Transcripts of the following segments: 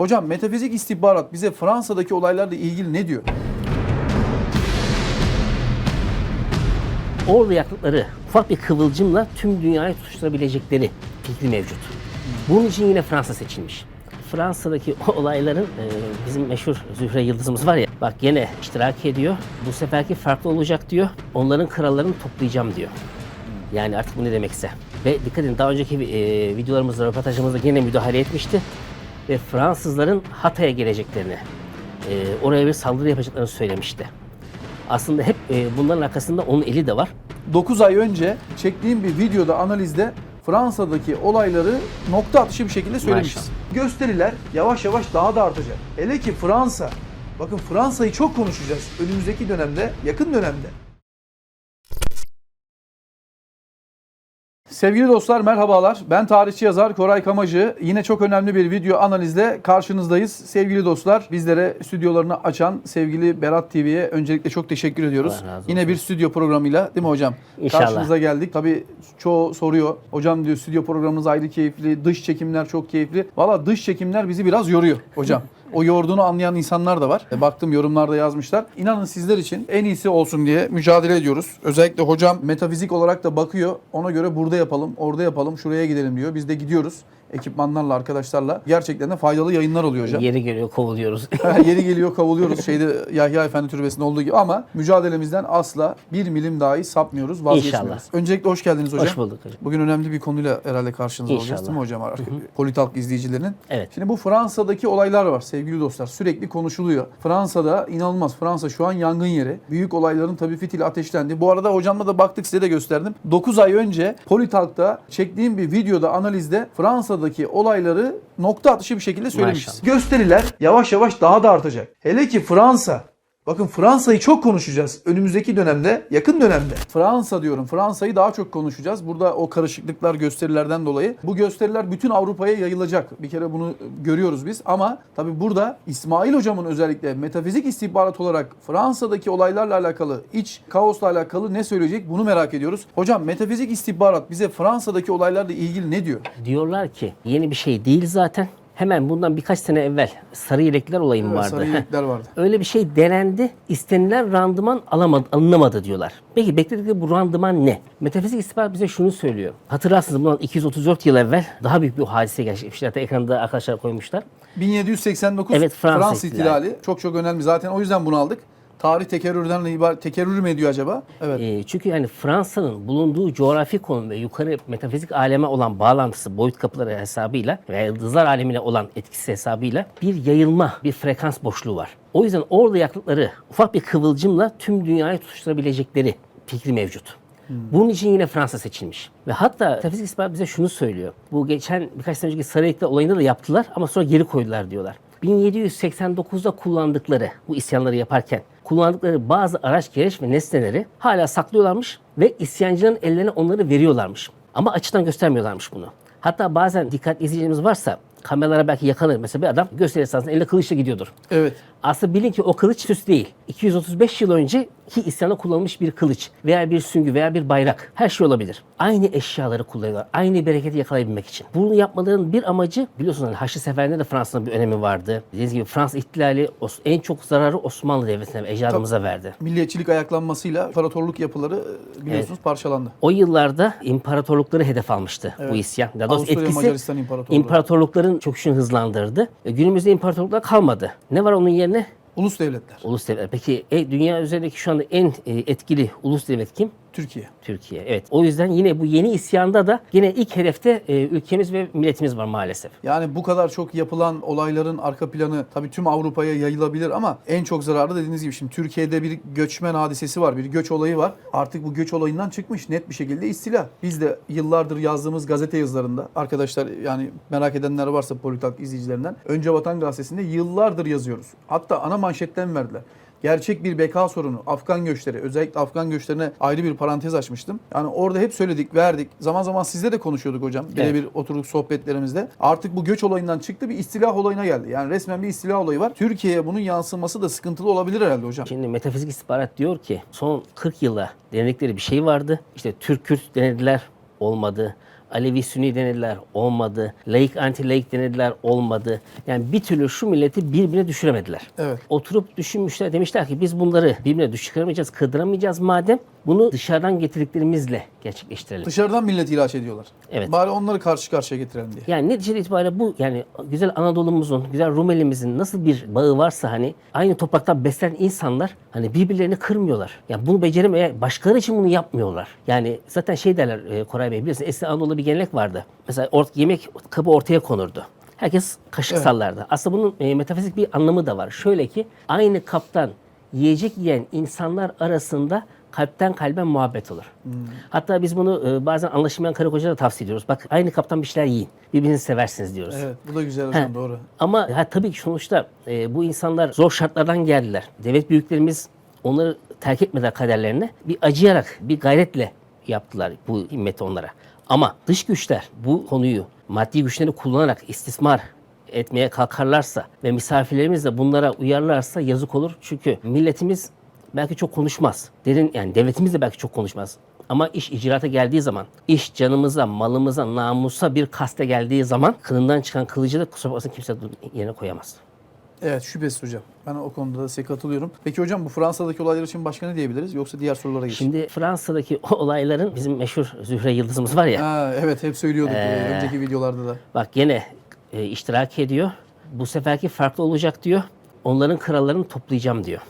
Hocam metafizik istihbarat bize Fransa'daki olaylarla ilgili ne diyor? Orada yaktıkları ufak bir kıvılcımla tüm dünyayı tutuşturabilecekleri fikri mevcut. Bunun için yine Fransa seçilmiş. Fransa'daki o olayların e, bizim meşhur Zühre Yıldızımız var ya bak gene iştirak ediyor. Bu seferki farklı olacak diyor. Onların krallarını toplayacağım diyor. Yani artık bu ne demekse. Ve dikkat edin daha önceki e, videolarımızda, röportajımızda gene müdahale etmişti. Ve Fransızların Hatay'a geleceklerini, e, oraya bir saldırı yapacaklarını söylemişti. Aslında hep e, bunların arkasında onun eli de var. 9 ay önce çektiğim bir videoda analizde Fransa'daki olayları nokta atışı bir şekilde söylemişiz. Gösteriler yavaş yavaş daha da artacak. Hele ki Fransa. Bakın Fransa'yı çok konuşacağız önümüzdeki dönemde, yakın dönemde. Sevgili dostlar merhabalar. Ben tarihçi yazar Koray Kamacı. Yine çok önemli bir video analizle karşınızdayız. Sevgili dostlar bizlere stüdyolarını açan sevgili Berat TV'ye öncelikle çok teşekkür ediyoruz. Yine bir stüdyo programıyla değil mi hocam? İnşallah. Karşınıza geldik. Tabii çoğu soruyor. Hocam diyor stüdyo programınız ayrı keyifli, dış çekimler çok keyifli. Valla dış çekimler bizi biraz yoruyor hocam. O yorduğunu anlayan insanlar da var. E, Baktım yorumlarda yazmışlar. İnanın sizler için en iyisi olsun diye mücadele ediyoruz. Özellikle hocam metafizik olarak da bakıyor. Ona göre burada yapalım, orada yapalım, şuraya gidelim diyor. Biz de gidiyoruz ekipmanlarla, arkadaşlarla. Gerçekten de faydalı yayınlar oluyor hocam. Yeri geliyor kovuluyoruz. Yeri geliyor kavuluyoruz şeyde Yahya Efendi Türbesi'nde olduğu gibi ama mücadelemizden asla bir milim dahi sapmıyoruz, vazgeçmiyoruz. İnşallah. Öncelikle hoş geldiniz hocam. Hoş bulduk hocam. Bugün önemli bir konuyla herhalde karşınızda olacağız değil mi hocam? Politalk izleyicilerinin. Evet. Şimdi bu Fransa'daki olaylar var sevgili dostlar. Sürekli konuşuluyor. Fransa'da inanılmaz. Fransa şu an yangın yeri. Büyük olayların tabii fitili ateşlendi. Bu arada hocamla da baktık size de gösterdim. 9 ay önce Politalk'ta çektiğim bir videoda analizde Fransa'daki olayları nokta atışı bir şekilde söylemişiz. Gösteriler yavaş yavaş daha da artacak. Hele ki Fransa Bakın Fransa'yı çok konuşacağız önümüzdeki dönemde, yakın dönemde. Fransa diyorum. Fransa'yı daha çok konuşacağız. Burada o karışıklıklar gösterilerden dolayı. Bu gösteriler bütün Avrupa'ya yayılacak. Bir kere bunu görüyoruz biz. Ama tabii burada İsmail hocamın özellikle metafizik istihbarat olarak Fransa'daki olaylarla alakalı, iç kaosla alakalı ne söyleyecek bunu merak ediyoruz. Hocam metafizik istihbarat bize Fransa'daki olaylarla ilgili ne diyor? Diyorlar ki yeni bir şey değil zaten. Hemen bundan birkaç sene evvel sarı yelekler olayı mı Evet, vardı? sarı yelekler vardı. Öyle bir şey denendi. istenilen randıman alamadı, alınamadı diyorlar. Peki bekledikleri bu randıman ne? Metafizik istihbarat bize şunu söylüyor. Hatırlarsınız bundan 234 yıl evvel daha büyük bir hadise gerçekleşmişti. Hatta ekranda arkadaşlar koymuşlar. 1789 Evet, Fransız Fransız ihtilali. Çok çok önemli. Zaten o yüzden bunu aldık. Tarih tekerrürden ibaret. Tekerrür mü ediyor acaba? Evet. Ee, çünkü yani Fransa'nın bulunduğu coğrafi konum ve yukarı metafizik aleme olan bağlantısı boyut kapıları hesabıyla ve yıldızlar alemine olan etkisi hesabıyla bir yayılma, bir frekans boşluğu var. O yüzden orada yaktıkları ufak bir kıvılcımla tüm dünyayı tutuşturabilecekleri fikri mevcut. Bunun için yine Fransa seçilmiş. Ve hatta metafizik istihbarat bize şunu söylüyor. Bu geçen birkaç sene önceki Sarı Yelekler olayında da yaptılar ama sonra geri koydular diyorlar. 1789'da kullandıkları bu isyanları yaparken kullandıkları bazı araç gereç ve nesneleri hala saklıyorlarmış ve isyancıların ellerine onları veriyorlarmış. Ama açıdan göstermiyorlarmış bunu. Hatta bazen dikkat izleyicilerimiz varsa kameralara belki yakalanır. Mesela bir adam gösteri esnasında elinde kılıçla gidiyordur. Evet. Aslında bilin ki o kılıç süs değil. 235 yıl önce ki isyana kullanılmış bir kılıç veya bir süngü veya bir bayrak. Her şey olabilir. Aynı eşyaları kullanıyorlar. Aynı bereketi yakalayabilmek için. Bunu yapmalarının bir amacı biliyorsunuz hani Haçlı Seferinde de Fransa'nın bir önemi vardı. Dediğiniz gibi Fransız ihtilali en çok zararı Osmanlı Devleti'ne ve ecdadımıza verdi. Milliyetçilik ayaklanmasıyla imparatorluk yapıları e, biliyorsunuz parçalandı. O yıllarda imparatorlukları hedef almıştı bu isyan. Daha doğrusu Avusturya etkisi Macaristan İmparatorluğu. imparatorlukların çöküşünü hızlandırdı. E, günümüzde imparatorluklar kalmadı. Ne var onun yerine? Ulus devletler. Ulus devlet. Peki e, dünya üzerindeki şu anda en e, etkili ulus devlet kim? Türkiye. Türkiye. Evet. O yüzden yine bu yeni isyanda da yine ilk hedefte e, ülkemiz ve milletimiz var maalesef. Yani bu kadar çok yapılan olayların arka planı tabii tüm Avrupa'ya yayılabilir ama en çok zararı dediğiniz gibi şimdi Türkiye'de bir göçmen hadisesi var, bir göç olayı var. Artık bu göç olayından çıkmış net bir şekilde istila. Biz de yıllardır yazdığımız gazete yazılarında arkadaşlar yani merak edenler varsa Politalk izleyicilerinden Önce Vatan Gazetesi'nde yıllardır yazıyoruz. Hatta ana manşetten verdiler. Gerçek bir beka sorunu, Afgan göçleri, özellikle Afgan göçlerine ayrı bir parantez açmıştım. Yani orada hep söyledik, verdik. Zaman zaman sizle de konuşuyorduk hocam. Birebir oturduk sohbetlerimizde. Artık bu göç olayından çıktı bir istilah olayına geldi. Yani resmen bir istilah olayı var. Türkiye'ye bunun yansıması da sıkıntılı olabilir herhalde hocam. Şimdi metafizik istihbarat diyor ki son 40 yılda denedikleri bir şey vardı. İşte Türk-Kürt denediler olmadı. Alevi Sünni denediler olmadı. Laik anti laik denediler olmadı. Yani bir türlü şu milleti birbirine düşüremediler. Evet. Oturup düşünmüşler demişler ki biz bunları birbirine düşüremayacağız, kırdıramayacağız madem bunu dışarıdan getirdiklerimizle gerçekleştirelim. Dışarıdan millet ilaç ediyorlar. Evet. Bari onları karşı karşıya getirelim diye. Yani netice itibariyle bu yani güzel Anadolu'muzun, güzel Rumelimizin nasıl bir bağı varsa hani aynı topraktan beslenen insanlar hani birbirlerini kırmıyorlar. Yani bunu beceremeyen başkaları için bunu yapmıyorlar. Yani zaten şey derler e, Koray Bey biliyorsun eski Anadolu'da bir gelenek vardı. Mesela ort, yemek kabı ortaya konurdu. Herkes kaşık Evet. sallardı. Aslında bunun e, metafizik bir anlamı da var. Şöyle ki aynı kaptan yiyecek yiyen insanlar arasında kalpten kalbe muhabbet olur. Hatta biz bunu e, bazen anlaşılmayan karı koca da tavsiye ediyoruz. Bak aynı kaptan bir şeyler yiyin. Birbirinizi seversiniz diyoruz. Evet bu da güzel hocam doğru. Ama ha, tabii ki sonuçta e, bu insanlar zor şartlardan geldiler. Devlet büyüklerimiz onları terk etmediler kaderlerine. Bir acıyarak, bir gayretle yaptılar bu himmeti onlara. Ama dış güçler bu konuyu maddi güçlerini kullanarak istismar etmeye kalkarlarsa ve misafirlerimiz de bunlara uyarlarsa yazık olur. Çünkü milletimiz belki çok konuşmaz. Derin yani devletimiz de belki çok konuşmaz. Ama iş icraata geldiği zaman, iş canımıza, malımıza, namusa bir kaste geldiği zaman kılından çıkan kılıcı da kusura bakmasın kimse yerine koyamaz. Evet şüphesiz hocam. Ben o konuda da size katılıyorum. Peki hocam bu Fransa'daki olaylar için başka ne diyebiliriz? Yoksa diğer sorulara geçelim. Şimdi Fransa'daki olayların bizim meşhur Zühre Yıldızımız var ya. Ha, evet hep söylüyorduk Ee. e, önceki videolarda da. Bak gene e, iştirak ediyor. Bu seferki farklı olacak diyor. Onların krallarını toplayacağım diyor.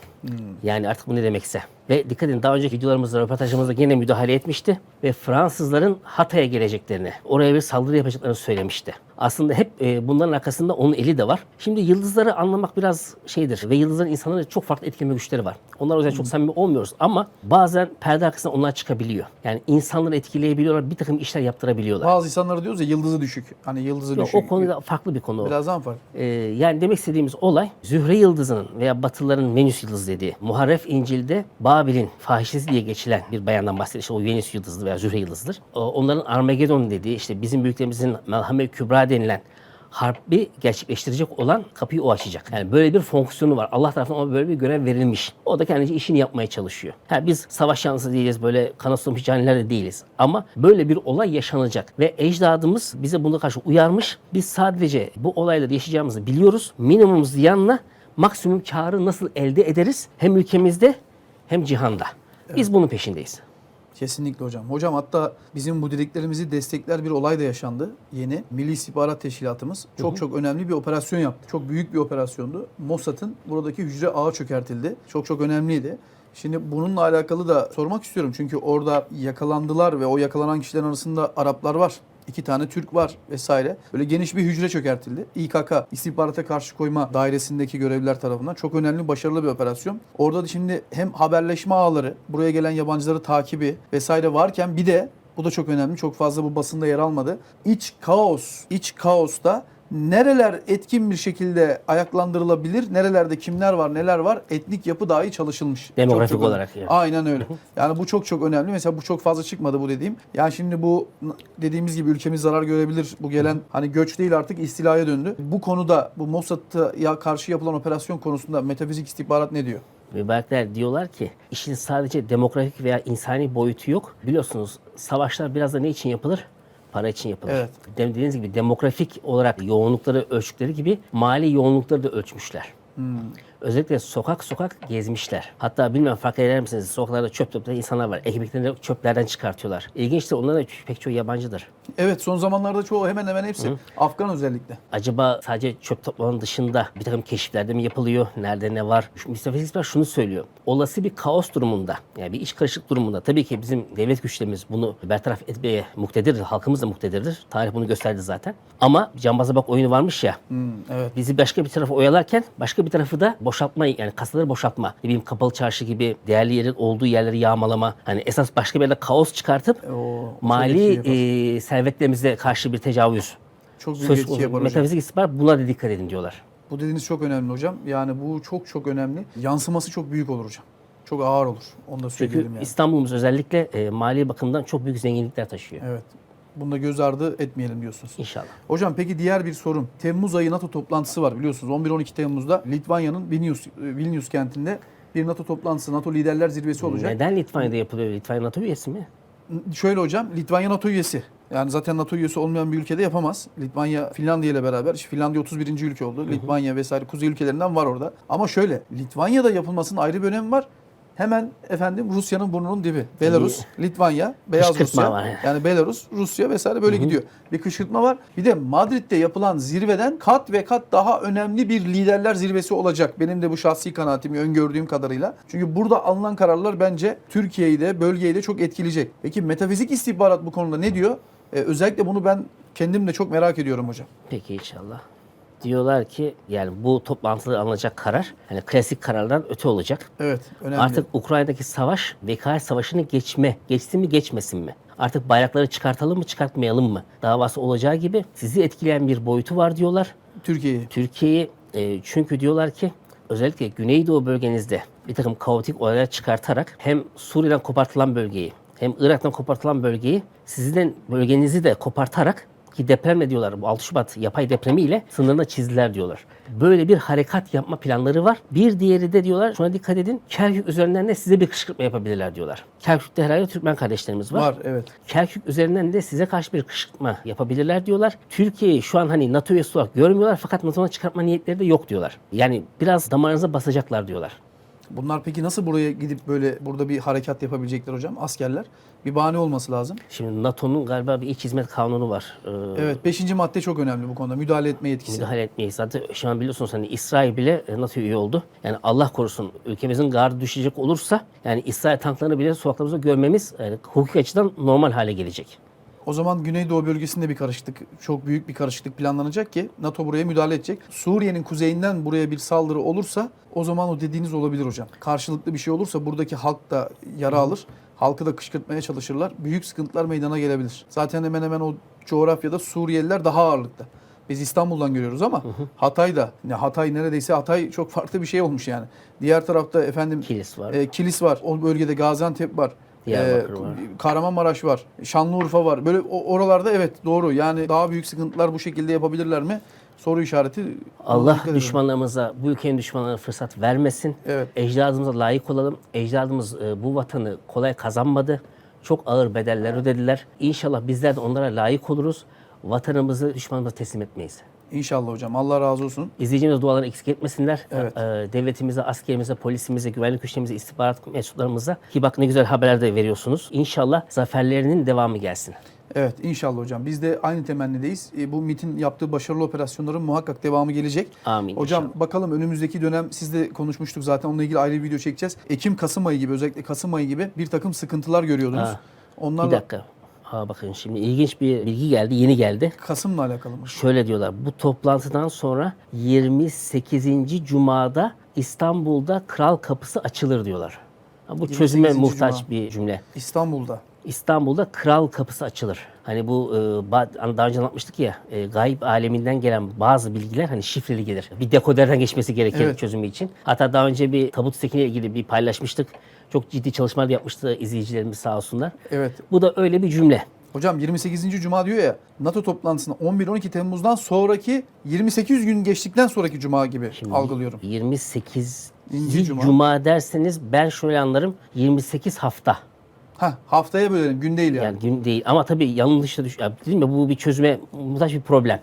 Yani artık bu ne demekse. Ve dikkat edin daha önceki videolarımızda, röportajımızda gene müdahale etmişti. Ve Fransızların Hatay'a geleceklerini, oraya bir saldırı yapacaklarını söylemişti. Aslında hep e, bunların arkasında onun eli de var. Şimdi yıldızları anlamak biraz şeydir. Ve yıldızların insanları çok farklı etkileme güçleri var. Onlar o yüzden çok samimi olmuyoruz. Ama bazen perde arkasında onlar çıkabiliyor. Yani insanları etkileyebiliyorlar, bir takım işler yaptırabiliyorlar. Bazı insanlara diyoruz ya yıldızı düşük. Hani yıldızı Yok, düşük. o konuda farklı bir konu. o. Birazdan farklı. Ee, yani demek istediğimiz olay Zühre Yıldızı'nın veya Batılıların Venüs Yıldızı dediği Muharref İncil'de Babil'in fahişesi diye geçilen bir bayandan bahsediyor. İşte o Venüs Yıldızı veya Zühre Yıldızıdır. Onların Armageddon dediği işte bizim büyüklerimizin Melhamet Kübra denilen harbi gerçekleştirecek olan kapıyı o açacak. Yani böyle bir fonksiyonu var. Allah tarafından ona böyle bir görev verilmiş. O da kendince işini yapmaya çalışıyor. Ha, biz savaş yanlısı değiliz, böyle kan ısınmış caniler de değiliz. Ama böyle bir olay yaşanacak. Ve ecdadımız bize buna karşı uyarmış. Biz sadece bu olayları yaşayacağımızı biliyoruz. Minimum ziyanla maksimum karı nasıl elde ederiz? Hem ülkemizde hem cihanda. Biz bunun peşindeyiz. Kesinlikle hocam. Hocam hatta bizim bu dediklerimizi destekler bir olay da yaşandı. Yeni Milli İstihbarat Teşkilatımız çok çok önemli bir operasyon yaptı. Çok büyük bir operasyondu. Mossad'ın buradaki hücre ağı çökertildi. Çok çok önemliydi. Şimdi bununla alakalı da sormak istiyorum. Çünkü orada yakalandılar ve o yakalanan kişilerin arasında Araplar var. İki tane Türk var vesaire. Böyle geniş bir hücre çökertildi. İKK, İstihbarata Karşı Koyma Dairesi'ndeki görevliler tarafından çok önemli, başarılı bir operasyon. Orada da şimdi hem haberleşme ağları, buraya gelen yabancıları takibi vesaire varken bir de bu da çok önemli. Çok fazla bu basında yer almadı. İç kaos, iç kaosta nereler etkin bir şekilde ayaklandırılabilir, nerelerde kimler var, neler var, etnik yapı dahi çalışılmış. Demografik Çok çok olarak yani. Aynen öyle. Yani bu çok çok önemli. Mesela bu çok fazla çıkmadı bu dediğim. Yani şimdi bu dediğimiz gibi ülkemiz zarar görebilir. Bu gelen hani göç değil artık istilaya döndü. Bu konuda bu Mossad'a karşı yapılan operasyon konusunda metafizik istihbarat ne diyor? Mübarekler diyorlar ki işin sadece demografik veya insani boyutu yok. Biliyorsunuz savaşlar biraz da ne için yapılır? Para için yapılır. Evet. Dediğiniz gibi demografik olarak yoğunlukları ölçtükleri gibi mali yoğunlukları da ölçmüşler. Özellikle sokak sokak gezmişler. Hatta bilmem fark eder misiniz? Sokaklarda çöp toplayan insanlar var. Ekmeklerini çöplerden çıkartıyorlar. İlginçtir onların da pek çoğu yabancıdır. Evet son zamanlarda çoğu hemen hemen hepsi. Afgan özellikle. Acaba sadece çöp toplamanın dışında bir takım keşiflerde mi yapılıyor? Nerede ne var? Şu- Mustafa Kemal şunu söylüyor. Olası bir kaos durumunda, yani bir iç karışık durumunda tabii ki bizim devlet güçlerimiz bunu bertaraf etmeye muktedirdir. Halkımız da muktedirdir. Tarih bunu gösterdi zaten. Ama cambaza bak oyunu varmış ya. Hmm, evet. Bizi başka bir tarafa oyalarken başka bir tarafı da boşaltma yani kasaları boşaltma. Ne bileyim kapalı çarşı gibi değerli yerin olduğu yerleri yağmalama. Hani esas başka bir yerde kaos çıkartıp E, O çok mali e, servetlerimize karşı bir tecavüz Çok büyük söz etki yapar. Metafizik istihbarat buna da dikkat edin diyorlar. Bu dediğiniz çok önemli hocam. Yani bu çok çok önemli. Yansıması çok büyük olur hocam. Çok ağır olur. Onu da Çünkü söyleyelim yani. İstanbul'umuz özellikle e, mali bakımdan çok büyük zenginlikler taşıyor. Evet. Bunu da göz ardı etmeyelim diyorsunuz. İnşallah. Hocam peki diğer bir sorum. Temmuz ayı NATO toplantısı var biliyorsunuz. 11-12 Temmuz'da Litvanya'nın Vilnius, Vilnius kentinde bir NATO toplantısı, NATO liderler zirvesi olacak. Neden Litvanya'da yapılıyor? Litvanya NATO üyesi mi? şöyle hocam Litvanya NATO üyesi. Yani zaten NATO üyesi olmayan bir ülkede yapamaz. Litvanya Finlandiya ile beraber. işte Finlandiya 31. ülke oldu. Litvanya vesaire kuzey ülkelerinden var orada. Ama şöyle Litvanya'da yapılmasının ayrı bir önemi var. Hemen efendim Rusya'nın burnunun dibi. Belarus, Litvanya, Beyaz Kışkırtma Rusya. var yani. Belarus, Rusya vesaire böyle gidiyor. Bir kışkırtma var. Bir de Madrid'de yapılan zirveden kat ve kat daha önemli bir liderler zirvesi olacak. Benim de bu şahsi kanaatim, öngördüğüm kadarıyla. Çünkü burada alınan kararlar bence Türkiye'yi de, bölgeyi de çok etkileyecek. Peki metafizik istihbarat bu konuda ne diyor? Ee, özellikle bunu ben kendim de çok merak ediyorum hocam. Peki inşallah. Diyorlar ki yani bu toplantıda alınacak karar hani klasik karardan öte olacak. Evet, önemli. Artık Ukrayna'daki savaş vekalet savaşını geçme, geçsin mi geçmesin mi? Artık bayrakları çıkartalım mı çıkartmayalım mı? Davası olacağı gibi sizi etkileyen bir boyutu var diyorlar. Türkiye'yi. Türkiye'yi e, çünkü diyorlar ki özellikle Güneydoğu bölgenizde bir takım kaotik olaylar çıkartarak hem Suriye'den kopartılan bölgeyi hem Irak'tan kopartılan bölgeyi sizin bölgenizi de kopartarak ki depremle diyorlar bu 6 Şubat yapay depremiyle sınırına çizdiler diyorlar. Böyle bir harekat yapma planları var. Bir diğeri de diyorlar şuna dikkat edin Kerkük üzerinden de size bir kışkırtma yapabilirler diyorlar. Kerkük'te herhalde Türkmen kardeşlerimiz var. Var, evet. Kerkük üzerinden de size karşı bir kışkırtma yapabilirler diyorlar. Türkiye'yi şu an hani NATO üyesi olarak görmüyorlar fakat NATO'dan çıkartma niyetleri de yok diyorlar. Yani biraz damarınıza basacaklar diyorlar. Bunlar peki nasıl buraya gidip böyle burada bir harekat yapabilecekler hocam? Askerler. Bir bahane olması lazım. Şimdi NATO'nun galiba bir iç hizmet kanunu var. Ee, Evet, beşinci madde çok önemli bu konuda. Müdahale etme yetkisi. müdahale etmeyiz. Zaten şu an biliyorsunuz hani İsrail bile NATO üye oldu. Yani Allah korusun ülkemizin gardı düşecek olursa yani İsrail tanklarını bile sokaklarımızda görmemiz yani hukuki açıdan normal hale gelecek. O zaman Güneydoğu bölgesinde bir karışıklık, çok büyük bir karışıklık planlanacak ki NATO buraya müdahale edecek. Suriye'nin kuzeyinden buraya bir saldırı olursa o zaman o dediğiniz olabilir hocam. Karşılıklı bir şey olursa buradaki halk da yara alır. Halkı da kışkırtmaya çalışırlar. Büyük sıkıntılar meydana gelebilir. Zaten hemen hemen o coğrafyada Suriyeliler daha ağırlıkta. Biz İstanbul'dan görüyoruz ama Hatay'da, ne Hatay neredeyse Hatay çok farklı bir şey olmuş yani. Diğer tarafta efendim Kilis var. e, Kilis var. O bölgede Gaziantep var. Diyarbakır E, var. Kahramanmaraş var. Şanlıurfa var. Böyle oralarda evet doğru. Yani daha büyük sıkıntılar bu şekilde yapabilirler mi? Soru işareti. Allah düşmanlarımıza, bu ülkenin düşmanlarına fırsat vermesin. Evet. Ecdadımıza layık olalım. Ecdadımız e, bu vatanı kolay kazanmadı. Çok ağır bedeller ödediler. İnşallah bizler de onlara layık oluruz. Vatanımızı düşmanımıza teslim etmeyiz. İnşallah hocam. Allah razı olsun. İzleyicimiz dualarını eksik etmesinler. Evet. E, devletimize, askerimize, polisimize, güvenlik güçlerimize, istihbarat mensuplarımıza ki bak ne güzel haberler de veriyorsunuz. İnşallah zaferlerinin devamı gelsin. Evet inşallah hocam. Biz de aynı temennideyiz. E, bu MIT'in yaptığı başarılı operasyonların muhakkak devamı gelecek. Amin Hocam inşallah. bakalım önümüzdeki dönem siz de konuşmuştuk zaten onunla ilgili ayrı bir video çekeceğiz. Ekim Kasım ayı gibi özellikle Kasım ayı gibi bir takım sıkıntılar görüyordunuz. Ha, Onlarla Bir dakika. Ha bakın şimdi ilginç bir bilgi geldi, yeni geldi. Kasım'la alakalı mı? Şöyle diyorlar. Bu toplantıdan sonra 28. Cuma'da İstanbul'da Kral Kapısı açılır diyorlar. Bu çözüme 28. muhtaç Cuma. bir cümle. İstanbul'da. İstanbul'da Kral Kapısı açılır. Hani bu e, hani daha önce anlatmıştık ya e, gayb aleminden gelen bazı bilgiler hani şifreli gelir. Bir dekoderden geçmesi gerekir Evet. çözümü için. Hatta daha önce bir tabut sekine ilgili bir paylaşmıştık. Çok ciddi çalışmalar yapmıştı izleyicilerimiz sağ olsunlar. Evet. Bu da öyle bir cümle. Hocam 28. Cuma diyor ya NATO toplantısında 11-12 Temmuz'dan sonraki 28 gün geçtikten sonraki Cuma gibi Şimdi algılıyorum. 28. İnci Cuma. Cuma. derseniz ben şöyle anlarım 28 hafta. Ha haftaya bölelim gün değil yani. Yani gün değil ama tabii yanlışla düş. Ya Değil mi bu bir çözüme muhtaç bir problem.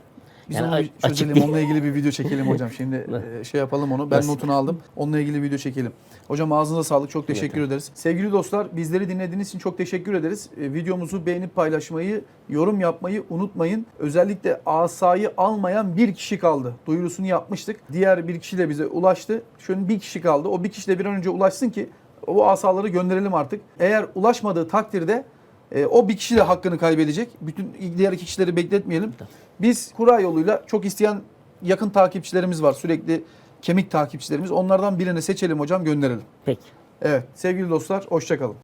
Biz Yani onu bir açık çözelim. bir- Onunla ilgili bir video çekelim hocam. Şimdi e, şey yapalım onu. Ben Nasıl? notunu aldım. Onunla ilgili video çekelim. Hocam ağzınıza sağlık. Çok teşekkür ederiz. Sevgili dostlar bizleri dinlediğiniz için çok teşekkür ederiz. E, videomuzu beğenip paylaşmayı, yorum yapmayı unutmayın. Özellikle asayı almayan bir kişi kaldı. Duyurusunu yapmıştık. Diğer bir kişi de bize ulaştı. Şöyle bir kişi kaldı. O bir kişi de bir an önce ulaşsın ki o asaları gönderelim artık. Eğer ulaşmadığı takdirde e, o bir kişi de hakkını kaybedecek. Bütün diğer iki kişileri bekletmeyelim. Biz kura yoluyla çok isteyen yakın takipçilerimiz var. Sürekli kemik takipçilerimiz. Onlardan birini seçelim hocam gönderelim. Peki. Evet sevgili dostlar hoşçakalın.